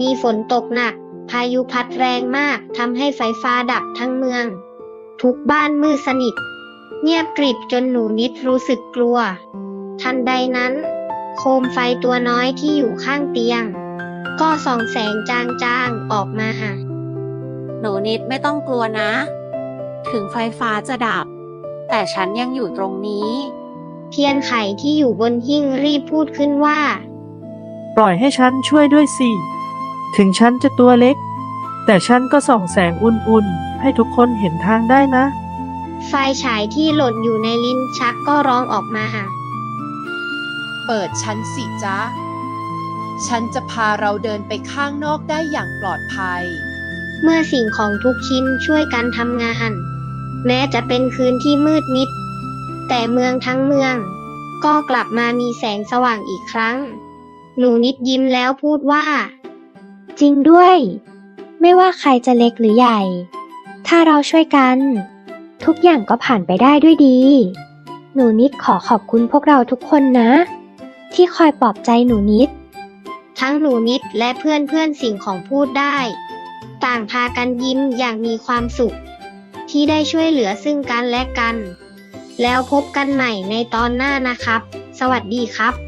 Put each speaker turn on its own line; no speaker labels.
มีฝนตกหนัก พายุพัดแรงมากทำให้ไฟฟ้าดับทั้งเมือง ทุกบ้านมืดสนิท เงียบกริบจนหนูนิดรู้สึกกลัว ทันใดนั้น โคมไฟตัวน้อยที่อยู่ข้างเตียง ก็ส่องแสงจางๆออกมาหา
หนูนิดไม่ต้องกลัวนะ ถึงไฟฟ้าจะดับ แต่ฉันยังอยู่ตรงนี้
เทียนไขที่อยู่บนหิ้งรีบพูดขึ้นว่า
ปล่อยให้ฉันช่วยด้วยสิ ถึงฉันจะตัวเล็ก แต่ฉันก็ส่องแสงอุ่นๆ ให้ทุกคนเห็นทางได้นะ
ไฟฉายที่หล่นอยู่ในลิ้นชักก็ร้องออกมาหา
เปิดฉันสิจ๊ะ ฉันจะพาเราเดินไปข้างนอกได้อย่างปลอดภัย
เมื่อสิ่งของทุกชิ้นช่วยกันทำงาน แม้จะเป็นคืนที่มืดมิด แต่เมืองทั้งเมือง ก็กลับมามีแสงสว่างอีกครั้ง หนูนิดยิ้มแล้วพูดว่า
จริงด้วย ไม่ว่าใครจะเล็กหรือใหญ่ ถ้าเราช่วยกัน ทุกอย่างก็ผ่านไปได้ด้วยดี หนูนิดขอขอบคุณพวกเราทุกคนนะ ที่คอยปลอบใจหนูนิด
ทั้งหนูนิดและเพื่อนเพื่อนสิ่งของพูดได้ ต่างพากันยิ้มอย่างมีความสุข ที่ได้ช่วยเหลือซึ่งกันและกัน แล้วพบกันใหม่ในตอนหน้านะครับ สวัสดีครับ